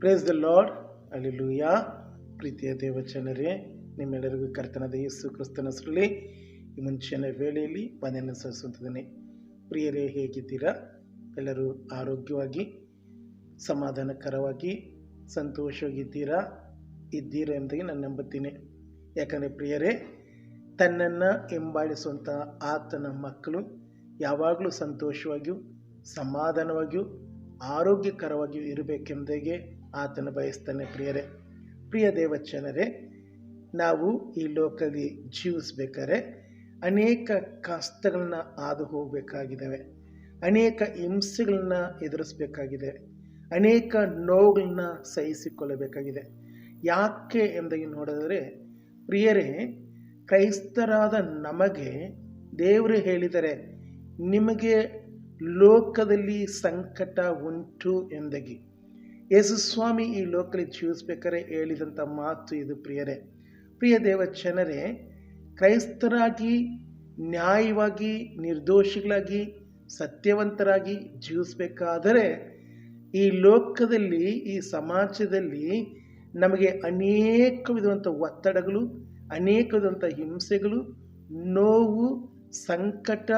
Praise the lord ಅಲ್ಲಿಲೂಯ ಪ್ರೀತಿಯ ದೇವಚನರೇ ನಿಮ್ಮೆಲ್ಲರಿಗೂ ಕರ್ತನದ ಯೇಸು ಕ್ರಿಸ್ತನ ಸುರಳಿ ಈ ಮುಂಚಿನ ವೇಳೆಯಲ್ಲಿ ಮನೆಯನ್ನು ಸಲ್ಲಿಸುತ್ತಿದ್ದೇನೆ. ಪ್ರಿಯರೇ, ಹೇಗಿದ್ದೀರಾ? ಎಲ್ಲರೂ ಆರೋಗ್ಯವಾಗಿ, ಸಮಾಧಾನಕರವಾಗಿ, ಸಂತೋಷವಾಗಿದ್ದೀರಾ? ಇದ್ದೀರಾ ಎಂಬುದಾಗಿ ನಾನು ನಂಬುತ್ತೀನಿ. ಯಾಕಂದರೆ ಪ್ರಿಯರೇ, ತನ್ನನ್ನು ಹಿಂಬಾಲಿಸುವಂಥ ಆತನ ಮಕ್ಕಳು ಯಾವಾಗಲೂ ಸಂತೋಷವಾಗಿಯೂ, ಸಮಾಧಾನವಾಗಿಯೂ, ಆರೋಗ್ಯಕರವಾಗಿಯೂ ಇರಬೇಕೆಂಬುದಾಗೆ ಆತನ ಬಯಸ್ತಾನೆ ಪ್ರಿಯರೇ. ಪ್ರಿಯ ದೇವಚನರೇ ನಾವು ಈ ಲೋಕದಲ್ಲಿ ಜೀವಿಸಬೇಕಾದ್ರೆ ಅನೇಕ ಕಷ್ಟಗಳನ್ನ ಹಾದು ಹೋಗಬೇಕಾಗಿದ್ದಾವೆ ಅನೇಕ ಹಿಂಸೆಗಳನ್ನ ಎದುರಿಸಬೇಕಾಗಿದೆ. ಅನೇಕ ನೋವುಗಳನ್ನ ಸಹಿಸಿಕೊಳ್ಳಬೇಕಾಗಿದೆ. ಯಾಕೆ ಎಂದಾಗಿ ನೋಡಿದರೆ, ಪ್ರಿಯರೇ, ಕ್ರೈಸ್ತರಾದ ನಮಗೆ ದೇವರು ಹೇಳಿದರೆ ನಿಮಗೆ ಲೋಕದಲ್ಲಿ ಸಂಕಟ ಉಂಟು ಎಂದಾಗಿ ಯೇಸುಸ್ವಾಮಿ ಈ ಲೋಕಲಿ ಜೀವಿಸ್ಬೇಕಾದ್ರೆ ಹೇಳಿದಂಥ ಮಾತು ಇದು ಪ್ರಿಯರೇ. ಪ್ರಿಯ ದೇವಚನರೇ ಕ್ರೈಸ್ತರಾಗಿ, ನ್ಯಾಯವಾಗಿ, ನಿರ್ದೋಷಿಗಳಾಗಿ, ಸತ್ಯವಂತರಾಗಿ ಜೀವಿಸಬೇಕಾದರೆ ಈ ಲೋಕದಲ್ಲಿ, ಈ ಸಮಾಜದಲ್ಲಿ ನಮಗೆ ಅನೇಕ ವಿಧವಂಥ ಒತ್ತಡಗಳು, ಅನೇಕ ವಿಧವಂಥ ಹಿಂಸೆಗಳು, ನೋವು, ಸಂಕಟ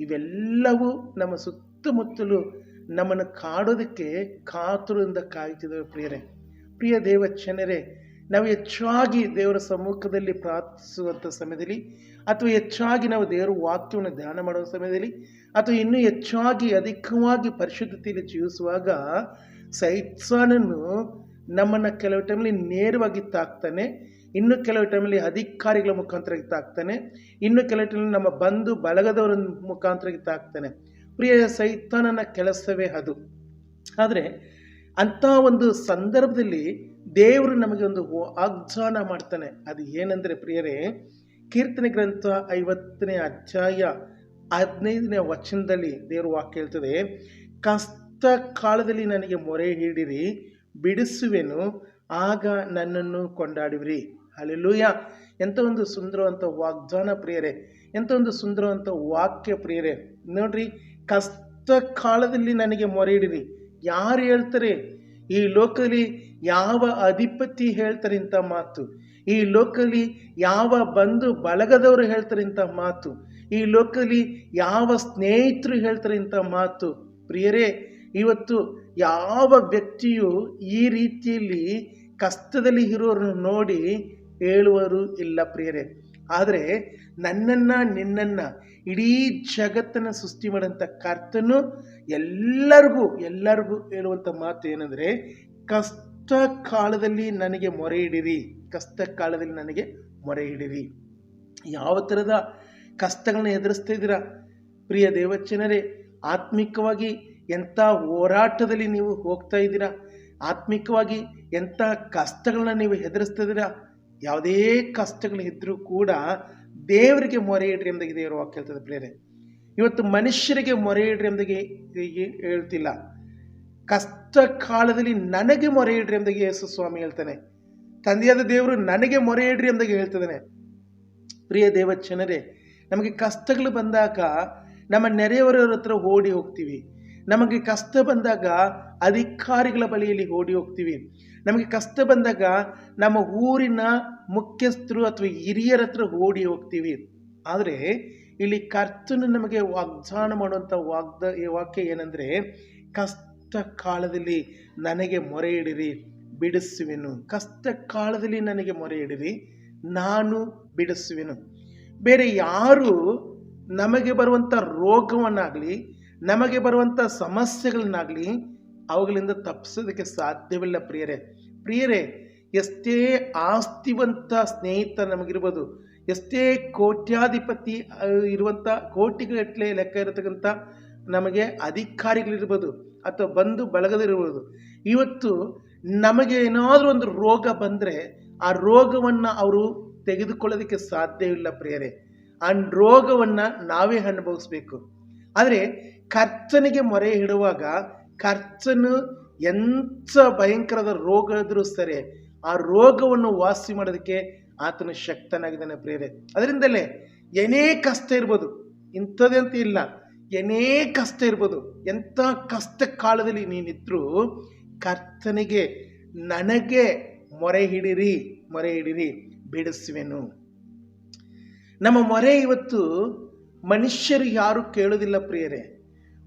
ಇವೆಲ್ಲವೂ ನಮ್ಮ ಸುತ್ತಮುತ್ತಲು ನಮ್ಮನ್ನು ಕಾಡೋದಕ್ಕೆ ಕಾತುರದಿಂದ ಕಾಯ್ತಿದ್ದೇವೆ ಪ್ರಿಯರೇ. ಪ್ರಿಯ ದೇವಚನರೇ ನಾವು ಹೆಚ್ಚಾಗಿ ದೇವರ ಸಮ್ಮುಖದಲ್ಲಿ ಪ್ರಾರ್ಥಿಸುವಂಥ ಸಮಯದಲ್ಲಿ ಅಥವಾ ಹೆಚ್ಚಾಗಿ ನಾವು ದೇವರ ವಾಕ್ಯವನ್ನು ಧ್ಯಾನ ಮಾಡುವ ಸಮಯದಲ್ಲಿ ಅಥವಾ ಇನ್ನೂ ಹೆಚ್ಚಾಗಿ ಅಧಿಕವಾಗಿ ಪರಿಶುದ್ಧತೆಯಲ್ಲಿ ಜೀವಿಸುವಾಗ ಸೈತ್ಸಾನನ್ನು ನಮ್ಮನ್ನು ಕೆಲವು ಟೈಮಲ್ಲಿ ನೇರವಾಗಿ ತಾಕ್ತಾನೆ, ಇನ್ನು ಕೆಲವು ಟೈಮಲ್ಲಿ ಅಧಿಕಾರಿಗಳ ಮುಖಾಂತರ ತಾಕ್ತಾನೆ, ಇನ್ನು ಕೆಲವು ಟೈಮಲ್ಲಿ ನಮ್ಮ ಬಂಧು ಬಳಗದವರ ಮುಖಾಂತರ ತಾಕ್ತಾನೆ. ಪ್ರಿಯ ಸೈತಾನನ ಕೆಲಸವೇ ಅದು. ಆದರೆ ಅಂಥ ಒಂದು ಸಂದರ್ಭದಲ್ಲಿ ದೇವರು ನಮಗೆ ಒಂದು ವಾಗ್ದಾನ ಮಾಡ್ತಾನೆ. ಅದು ಏನಂದರೆ ಪ್ರಿಯರೇ, ಕೀರ್ತನೆ ಗ್ರಂಥ ಐವತ್ತನೇ ಅಧ್ಯಾಯ ಹದಿನೈದನೇ ವಚನದಲ್ಲಿ ದೇವರು ವಾಕ್ಯ ಹೇಳ್ತದೆ ಕಷ್ಟ ಕಾಲದಲ್ಲಿ ನನಗೆ ಮೊರೆ ಹಿಡಿರಿ ಬಿಡಿಸುವೆನು, ಆಗ ನನ್ನನ್ನು ಕೊಂಡಾಡುವಿರಿ. ಅಲ್ಲೂಯ ಎಂಥ ಒಂದು ಸುಂದರವಂಥ ವಾಗ್ದಾನ ಪ್ರಿಯರೇ, ಎಂಥ ಒಂದು ಸುಂದರವಂಥ ವಾಕ್ಯ ಪ್ರಿಯರೇ. ನೋಡ್ರಿ ಕಷ್ಟ ಕಾಲದಲ್ಲಿ ನನಗೆ ಮೊರೆ ಇಡಿರಿ ಯಾರು ಹೇಳ್ತಾರೆ? ಈ ಲೋಕದಲ್ಲಿ ಯಾವ ಅಧಿಪತಿ ಹೇಳ್ತಾರೆ ಇಂಥ ಮಾತು? ಈ ಲೋಕದಲ್ಲಿ ಯಾವ ಬಂಧು ಬಳಗದವರು ಹೇಳ್ತಾರೆ ಇಂಥ ಮಾತು? ಈ ಲೋಕದಲ್ಲಿ ಯಾವ ಸ್ನೇಹಿತರು ಹೇಳ್ತಾರೆ ಇಂಥ ಮಾತು? ಪ್ರಿಯರೇ, ಇವತ್ತು ಯಾವ ವ್ಯಕ್ತಿಯು ಈ ರೀತಿಯಲ್ಲಿ ಕಷ್ಟದಲ್ಲಿ ಇರೋರನ್ನು ನೋಡಿ ಹೇಳುವರು ಇಲ್ಲ ಪ್ರಿಯರೇ. ಆದರೆ ನನ್ನನ್ನು, ನಿನ್ನನ್ನು ಇಡೀ ಜಗತ್ತನ್ನು ಸೃಷ್ಟಿ ಮಾಡೋಂಥ ಕರ್ತನು ಎಲ್ಲರಿಗೂ ಎಲ್ಲರಿಗೂ ಹೇಳುವಂಥ ಮಾತು ಏನಂದರೆ ಕಷ್ಟ ಕಾಲದಲ್ಲಿ ನನಗೆ ಮೊರೆ ಹಿಡಿರಿ ಕಷ್ಟ ಕಾಲದಲ್ಲಿ ನನಗೆ ಮೊರೆ ಹಿಡಿರಿ ಯಾವ ಥರದ ಕಷ್ಟಗಳನ್ನ ಎದುರಿಸ್ತಾ ಇದ್ದೀರಾ? ಪ್ರಿಯ ದೇವಚನರೇ ಆತ್ಮಿಕವಾಗಿ ಎಂಥ ಹೋರಾಟದಲ್ಲಿ ನೀವು ಹೋಗ್ತಾ ಇದ್ದೀರಾ? ಆತ್ಮಿಕವಾಗಿ ಎಂಥ ಕಷ್ಟಗಳನ್ನ ನೀವು ಎದುರಿಸ್ತಾ ಇದ್ದೀರಾ? ಯಾವುದೇ ಕಷ್ಟಗಳು ಇದ್ದರೂ ಕೂಡ ದೇವರಿಗೆ ಮೊರೆ ಇಡ್ರಿ ಎಂಬುದಾಗಿ ದೇವರು ವಾಕ್ಯ ಹೇಳ್ತದೆ ಪ್ರಿಯರೇ. ಇವತ್ತು ಮನುಷ್ಯರಿಗೆ ಮೊರೆ ಇಡ್ರಿ ಎಂಬುದಾಗಿ ಹೇಳ್ತಿಲ್ಲ. ಕಷ್ಟ ಕಾಲದಲ್ಲಿ ನನಗೆ ಮೊರೆ ಇಡ್ರಿ ಎಂಬುದಾಗಿ ಯೇಸು ಸ್ವಾಮಿ ಹೇಳ್ತಾನೆ. ತಂದೆಯಾದ ದೇವರು ನನಗೆ ಮೊರೆ ಇಡ್ರಿ ಎಂಬುದಾಗಿ ಹೇಳ್ತದಾನೆ. ಪ್ರಿಯ ದೇವಚನರೇ ನಮಗೆ ಕಷ್ಟಗಳು ಬಂದಾಗ ನಮ್ಮ ನೆರೆಯವರ ಹತ್ರ ಓಡಿ ಹೋಗ್ತೀವಿ. ನಮಗೆ ಕಷ್ಟ ಬಂದಾಗ ಅಧಿಕಾರಿಗಳ ಬಳಿಯಲ್ಲಿ ಓಡಿ ಹೋಗ್ತೀವಿ. ನಮಗೆ ಕಷ್ಟ ಬಂದಾಗ ನಮ್ಮ ಊರಿನ ಮುಖ್ಯಸ್ಥರು ಅಥವಾ ಹಿರಿಯರ ಹತ್ರ ಓಡಿ ಹೋಗ್ತೀವಿ. ಆದರೆ ಇಲ್ಲಿ ಕರ್ತನು ನಮಗೆ ವಾಗ್ದಾನ ಮಾಡುವಂಥ ವಾಗ್ದ, ವಾಕ್ಯ ಏನಂದರೆ, ಕಷ್ಟ ಕಾಲದಲ್ಲಿ ನನಗೆ ಮೊರೆ ಇಡಿರಿ, ಬಿಡಿಸುವೆನು. ಕಷ್ಟ ಕಾಲದಲ್ಲಿ ನನಗೆ ಮೊರೆ ಇಡಿರಿ, ನಾನು ಬಿಡಿಸುವೆನು. ಬೇರೆ ಯಾರು ನಮಗೆ ಬರುವಂಥ ರೋಗವನ್ನಾಗಲಿ ನಮಗೆ ಬರುವಂಥ ಸಮಸ್ಯೆಗಳನ್ನಾಗಲಿ ಅವುಗಳಿಂದ ತಪ್ಪಿಸೋದಕ್ಕೆ ಸಾಧ್ಯವಿಲ್ಲ ಪ್ರಿಯರೇ. ಪ್ರಿಯರೇ, ಎಷ್ಟೇ ಆಸ್ತಿವಂತ ಸ್ನೇಹಿತ ನಮಗಿರ್ಬೋದು, ಎಷ್ಟೇ ಕೋಟ್ಯಾಧಿಪತಿ ಇರುವಂಥ ಕೋಟಿಗಟ್ಟಲೆ ಲೆಕ್ಕ ಇರತಕ್ಕಂಥ ನಮಗೆ ಅಧಿಕಾರಿಗಳಿರ್ಬೋದು ಅಥವಾ ಬಂಧು ಬಳಗದಿರ್ಬೋದು ಇವತ್ತು ನಮಗೆ ಏನಾದರೂ ಒಂದು ರೋಗ ಬಂದರೆ ಆ ರೋಗವನ್ನು ಅವರು ತೆಗೆದುಕೊಳ್ಳೋದಕ್ಕೆ ಸಾಧ್ಯವಿಲ್ಲ ಪ್ರಿಯರೇ. ಆ ರೋಗವನ್ನು ನಾವೇ ಅನುಭವಿಸ್ಬೇಕು. ಆದರೆ ಕರ್ತನಿಗೆ ಮೊರೆ ಇಡುವಾಗ ಕರ್ತನು ಎಂಥ ಭಯಂಕರದ ರೋಗ ಇದ್ರೂ ಸರಿ, ಆ ರೋಗವನ್ನು ವಾಸಿ ಮಾಡೋದಕ್ಕೆ ಆತನು ಶಕ್ತನಾಗಿದ್ದಾನೆ ಪ್ರೇರೆ ಅದರಿಂದಲೇ ಏನೇ ಕಷ್ಟ ಇರ್ಬೋದು ಇಂಥದ್ದಂತ ಇಲ್ಲ, ಏನೇ ಕಷ್ಟ ಇರ್ಬೋದು, ಎಂಥ ಕಷ್ಟ ಕಾಲದಲ್ಲಿ ನೀನಿದ್ರೂ ಕರ್ತನಿಗೆ ನನಗೆ ಮೊರೆ ಹಿಡಿರಿ ಮೊರೆ ಹಿಡಿರಿ, ಬಿಡಿಸುವೆನು. ನಮ್ಮ ಮೊರೆ ಇವತ್ತು ಮನುಷ್ಯರು ಯಾರು ಕೇಳೋದಿಲ್ಲ ಪ್ರಿಯರೇ.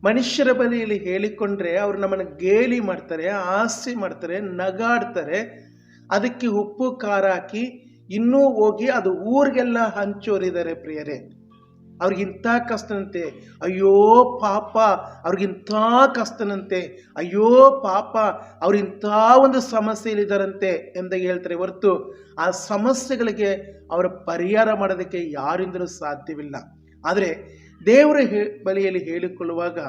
ಮನುಷ್ಯರ ಬಲಿಯಲ್ಲಿ ಹೇಳಿಕೊಂಡ್ರೆ ಅವ್ರು ನಮ್ಮನ್ನು ಗೇಲಿ ಮಾಡ್ತಾರೆ, ಆಸ್ತಿ ಮಾಡ್ತಾರೆ, ನಗಾಡ್ತಾರೆ. ಅದಕ್ಕೆ ಉಪ್ಪು, ಖಾರ ಹಾಕಿ ಇನ್ನೂ ಹೋಗಿ ಅದು ಊರಿಗೆಲ್ಲ ಹಂಚೋರಿದ್ದಾರೆ ಪ್ರಿಯರೇ. ಅವ್ರಿಗಿಂತ ಕಷ್ಟನಂತೆ. ಅಯ್ಯೋ ಪಾಪ ಅವ್ರಿಗಿಂತ ಕಷ್ಟನಂತೆ. ಅಯ್ಯೋ ಪಾಪ ಅವ್ರಿಂಥ ಒಂದು ಸಮಸ್ಯೆಯಲ್ಲಿದ್ದಾರಂತೆ ಎಂದು ಹೇಳ್ತಾರೆ. ಹೊರತು ಆ ಸಮಸ್ಯೆಗಳಿಗೆ ಅವರ ಪರಿಹಾರ ಮಾಡೋದಕ್ಕೆ ಯಾರಿಂದಲೂ ಸಾಧ್ಯವಿಲ್ಲ. ಆದರೆ ದೇವರ ಹೇ ಬಳಿಯಲ್ಲಿ ಹೇಳಿಕೊಳ್ಳುವಾಗ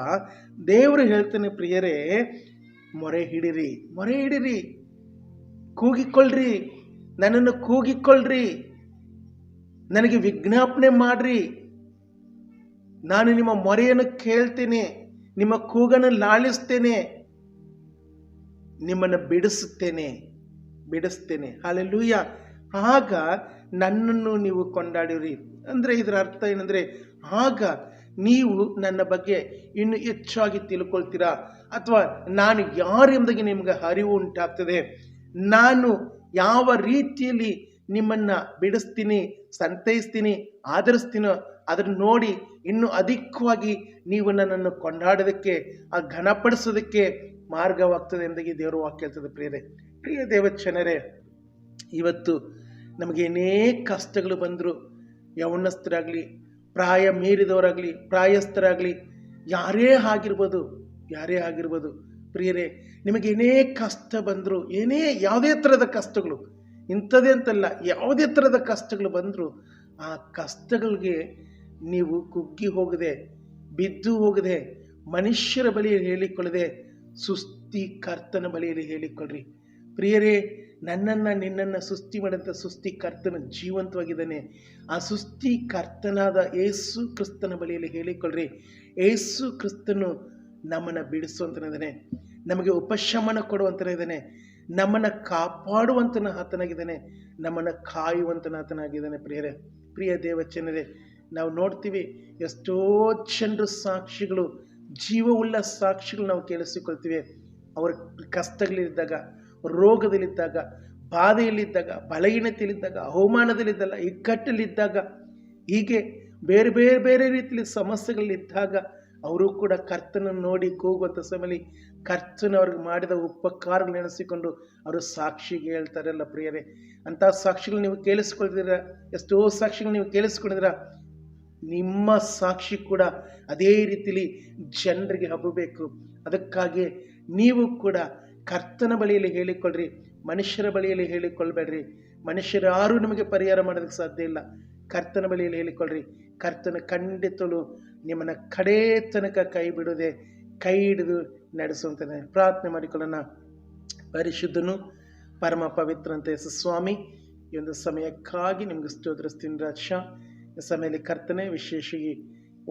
ದೇವರು ಹೇಳ್ತಾನೆ, ಪ್ರಿಯರೇ, ಮೊರೆ ಹಿಡಿರಿ ಮೊರೆ ಹಿಡಿರಿ, ಕೂಗಿಕೊಳ್ಳ್ರಿ, ನನ್ನನ್ನು ಕೂಗಿಕೊಳ್ಳ್ರಿ, ನನಗೆ ವಿಜ್ಞಾಪನೆ ಮಾಡ್ರಿ, ನಾನು ನಿಮ್ಮ ಮೊರೆಯನ್ನು ಕೇಳ್ತೇನೆ, ನಿಮ್ಮ ಕೂಗನ್ನು ಲಾಳಿಸ್ತೇನೆ ನಿಮ್ಮನ್ನು ಬಿಡಿಸುತ್ತೇನೆ, ಬಿಡಿಸ್ತೇನೆ. ಹಾಲೆಲ್ಲೂಯ್ಯ ಆಗ ನನ್ನನ್ನು ನೀವು ಕೊಂಡಾಡಿರಿ. ಅಂದರೆ ಇದರ ಅರ್ಥ ಏನಂದರೆ ಆಗ ನೀವು ನನ್ನ ಬಗ್ಗೆ ಇನ್ನು ಹೆಚ್ಚಾಗಿ ತಿಳ್ಕೊಳ್ತೀರಾ? ಅಥವಾ ನಾನು ಯಾರು ಎಂಬುದಾಗಿ ನಿಮ್ಗೆ ಅರಿವು ಉಂಟಾಗ್ತದೆ? ನಾನು ಯಾವ ರೀತಿಯಲ್ಲಿ ನಿಮ್ಮನ್ನು ಬಿಡಿಸ್ತೀನಿ, ಸಂತೈಸ್ತೀನಿ, ಆಧರಿಸ್ತೀನೋ ಅದನ್ನು ನೋಡಿ ಇನ್ನು ಅಧಿಕವಾಗಿ ನೀವು ನನ್ನನ್ನು ಕೊಂಡಾಡೋದಕ್ಕೆ, ಆ ಘನಪಡಿಸೋದಕ್ಕೆ ಮಾರ್ಗವಾಗ್ತದೆ ಎಂದಾಗಿ ದೇವರು ವಾಕ್ಯ ಹೇಳ್ತದೆ ಪ್ರಿಯರೇ. ಪ್ರಿಯ ದೇವಚನರೇ ಇವತ್ತು ನಮಗೆ ಅನೇಕ ಕಷ್ಟಗಳು ಬಂದರು, ಯೌವನಸ್ಥರಾಗಲಿ ಪ್ರಾಯ ಮೀರಿದವರಾಗಲಿ, ಪ್ರಾಯಸ್ಥರಾಗಲಿ, ಯಾರೇ ಆಗಿರ್ಬೋದು ಯಾರೇ ಆಗಿರ್ಬೋದು, ಪ್ರಿಯರೇ, ನಿಮಗೆ ಏನೇ ಕಷ್ಟ ಬಂದರೂ, ಏನೇ ಯಾವುದೇ ಥರದ ಕಷ್ಟಗಳು, ಇಂಥದ್ದೇ ಅಂತಲ್ಲ, ಯಾವುದೇ ಥರದ ಕಷ್ಟಗಳು ಬಂದರೂ, ಆ ಕಷ್ಟಗಳಿಗೆ ನೀವು ಕುಗ್ಗಿ ಹೋಗದೆ, ಬಿದ್ದು ಹೋಗದೆ, ಮನುಷ್ಯರ ಬಳಿಯಲ್ಲಿ ಹೇಳಿಕೊಳ್ಳದೆ ಸುಸ್ತಿ ಕರ್ತನ ಬಳಿಯಲ್ಲಿ ಹೇಳಿಕೊಳ್ಳ್ರಿ. ಪ್ರಿಯರೇ ನನ್ನನ್ನು ನಿನ್ನನ್ನು ಸುಸ್ತಿ ಮಾಡಿದಂಥ ಸುಸ್ತಿ ಕರ್ತನ ಜೀವಂತವಾಗಿದ್ದಾನೆ. ಆ ಸುಸ್ತಿ ಕರ್ತನಾದ ಏಸು ಕ್ರಿಸ್ತನ ಬಳಿಯಲ್ಲಿ ಹೇಳಿಕೊಳ್ಳ್ರಿ. ಏಸು ಕ್ರಿಸ್ತನು ನಮ್ಮನ್ನು ಬಿಡಿಸುವಂತನಿದ್ದಾನೆ ನಮಗೆ ಉಪಶಮನ ಕೊಡುವಂತನಿದ್ದಾನೆ ನಮ್ಮನ್ನು ಕಾಪಾಡುವಂತನ ಆತನಾಗಿದ್ದಾನೆ. ನಮ್ಮನ್ನು ಕಾಯುವಂತನ ಆತನಾಗಿದ್ದಾನೆ ಪ್ರಿಯರೇ. ಪ್ರಿಯ ದೇವಚನರೇ ನಾವು ನೋಡ್ತೀವಿ ಎಷ್ಟೋ ಜನರು ಸಾಕ್ಷಿಗಳು, ಜೀವವುಳ್ಳ ಸಾಕ್ಷಿಗಳು ನಾವು ಕೇಳಿಸಿಕೊಳ್ತೀವಿ. ಅವರ ಕಷ್ಟಗಳಿದ್ದಾಗ ರೋಗದಲ್ಲಿದ್ದಾಗ, ಬಾಧೆಯಲ್ಲಿದ್ದಾಗ, ಬಲಹೀನತೆಯಲ್ಲಿದ್ದಾಗ ಅವಮಾನದಲ್ಲಿದ್ದಲ್ಲ ಇಕ್ಕಟ್ಟಲ್ಲಿದ್ದಾಗ ಹೀಗೆ ಬೇರೆ ಬೇರೆ ಬೇರೆ ರೀತಿಯಲ್ಲಿ ಸಮಸ್ಯೆಗಳಿದ್ದಾಗ ಅವರು ಕೂಡ ಕರ್ತನ ನೋಡಿ ಕೂಗುವಂಥ ಸಮಯದಲ್ಲಿ ಕರ್ತನ ಅವ್ರಿಗೆ ಮಾಡಿದ ಉಪಕಾರ ನೆನೆಸಿಕೊಂಡು ಅವರು ಸಾಕ್ಷಿಗೆ ಹೇಳ್ತಾರಲ್ಲ ಪ್ರಿಯರೇ ಅಂಥ ಸಾಕ್ಷಿಗಳು ನೀವು ಕೇಳಿಸ್ಕೊಳ್ತೀರ? ಎಷ್ಟೋ ಸಾಕ್ಷಿಗಳು ನೀವು ಕೇಳಿಸ್ಕೊಂಡಿದ್ದೀರ? ನಿಮ್ಮ ಸಾಕ್ಷಿ ಕೂಡ ಅದೇ ರೀತಿಲಿ ಜನರಿಗೆ ಹಬ್ಬಬೇಕು. ಅದಕ್ಕಾಗಿ ನೀವು ಕೂಡ ಕರ್ತನ ಬಳಿಯಲ್ಲಿ ಹೇಳಿಕೊಳ್ಳ್ರಿ, ಮನುಷ್ಯರ ಬಳಿಯಲ್ಲಿ ಹೇಳಿಕೊಳ್ಬೇಡ್ರಿ ಮನುಷ್ಯರು ಯಾರೂ ನಿಮಗೆ ಪರಿಹಾರ ಮಾಡೋದಕ್ಕೆ ಸಾಧ್ಯ ಇಲ್ಲ. ಕರ್ತನ ಬಳಿಯಲ್ಲಿ ಹೇಳಿಕೊಳ್ಳ್ರಿ, ಕರ್ತನ ಖಂಡಿತಲು ನಿಮ್ಮನ್ನು ಕಡೇ ತನಕ ಕೈ ಬಿಡದೆ, ಕೈ ಹಿಡಿದು ನಡೆಸುವಂತಾನೆ ಪ್ರಾರ್ಥನೆ ಮಾಡಿಕೊಳ್ಳೋಣ. ಪರಿಶುದ್ಧನು, ಪರಮ ಪವಿತ್ರ ಅಂತ ಸ್ವಾಮಿ, ಈ ಒಂದು ಸಮಯಕ್ಕಾಗಿ ನಿಮಗೆ ಸ್ತೋತ್ರಸ್ತೀನಿ ರಾಜ. ಈ ಸಮಯದಲ್ಲಿ ಕರ್ತನೆ ವಿಶೇಷವಾಗಿ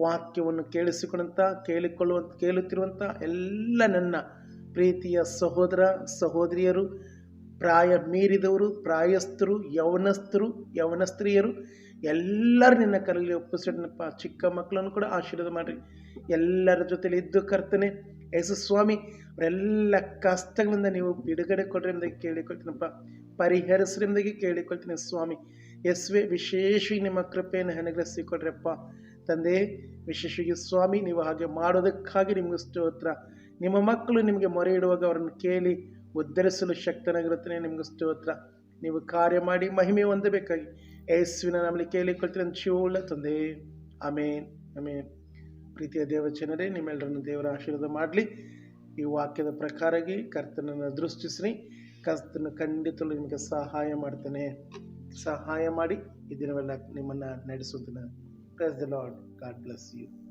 ವಾಕ್ಯವನ್ನು ಕೇಳಿಸಿಕೊಂಡಂಥ ಕೇಳಿಕೊಳ್ಳುವಂಥ ಕೇಳುತ್ತಿರುವಂಥ ಎಲ್ಲ ನನ್ನ ಪ್ರೀತಿಯ ಸಹೋದರ ಸಹೋದರಿಯರು, ಪ್ರಾಯ ಮೀರಿದವರು, ಪ್ರಾಯಸ್ಥರು, ಯೌವನಸ್ಥರು, ಯೌವನಸ್ತ್ರೀಯರು, ಎಲ್ಲರೂ ನಿನ್ನ ಕರಲ್ಲಿ ಒಪ್ಪಿಸಿಡನಪ್ಪ ಚಿಕ್ಕ ಮಕ್ಕಳನ್ನು ಕೂಡ ಆಶೀರ್ವಾದ ಮಾಡಿರಿ. ಎಲ್ಲರ ಜೊತೆಲಿ ಇದ್ದು ಕರ್ತನೆ, ಯೇಸು ಸ್ವಾಮಿ, ಅವರೆಲ್ಲ ಕಷ್ಟಗಳಿಂದ ನೀವು ಬಿಡುಗಡೆ ಕೊಡ್ರಿ ಕೇಳಿಕೊಳ್ತೀನಪ್ಪ. ಪರಿಹರಿಸ್ರಿ ಕೇಳಿಕೊಳ್ತೀನಿ ಸ್ವಾಮಿ. ಎಸ್ವೆ ವಿಶೇಷವಾಗಿ ನಿಮ್ಮ ಕೃಪೆಯನ್ನು ಅನುಗ್ರಹಿಸಿಕೊಡ್ರಪ್ಪ ತಂದೆ, ವಿಶೇಷವಾಗಿ ಸ್ವಾಮಿ, ನೀವು ಹಾಗೆ ಮಾಡೋದಕ್ಕಾಗಿ ನಿಮಗೆ ಸ್ತೋತ್ರ. ನಿಮ್ಮ ಮಕ್ಕಳು ನಿಮಗೆ ಮೊರೆ ಇಡುವಾಗ ಅವರನ್ನು ಕೇಳಿ ಉದ್ಧರಿಸಲು ಶಕ್ತನಾಗಿರುತ್ತೇನೆ ನಿಮಗೆ ಸ್ತೋತ್ರ. ನೀವು ಕಾರ್ಯ ಮಾಡಿ ಮಹಿಮೆ ಹೊಂದಬೇಕಾಗಿ ಯೇಸುವಿನ ನಮ್ಮಲ್ಲಿ ಕೇಳಿಕೊಳ್ತೀನಿ ಶಿವಳ್ಳ ತಂದೆ. ಆಮೇನ್ ಆಮೇನ್. ಪ್ರೀತಿಯ ದೇವಚನರೇ ನಿಮ್ಮೆಲ್ಲರನ್ನು ದೇವರ ಆಶೀರ್ವಾದ ಮಾಡಲಿ. ಈ ವಾಕ್ಯದ ಪ್ರಕಾರವಾಗಿ ಕರ್ತನನ್ನು ದೃಷ್ಟಿಸ್ರಿ. ಕರ್ತನ ಖಂಡಿತಲು ನಿಮಗೆ ಸಹಾಯ ಮಾಡ್ತಾನೆ. ಸಹಾಯ ಮಾಡಿ ಈ ದಿನವೆಲ್ಲ ನಿಮ್ಮನ್ನು ನಡೆಸುತ್ತಾನೆ praise the lord God bless you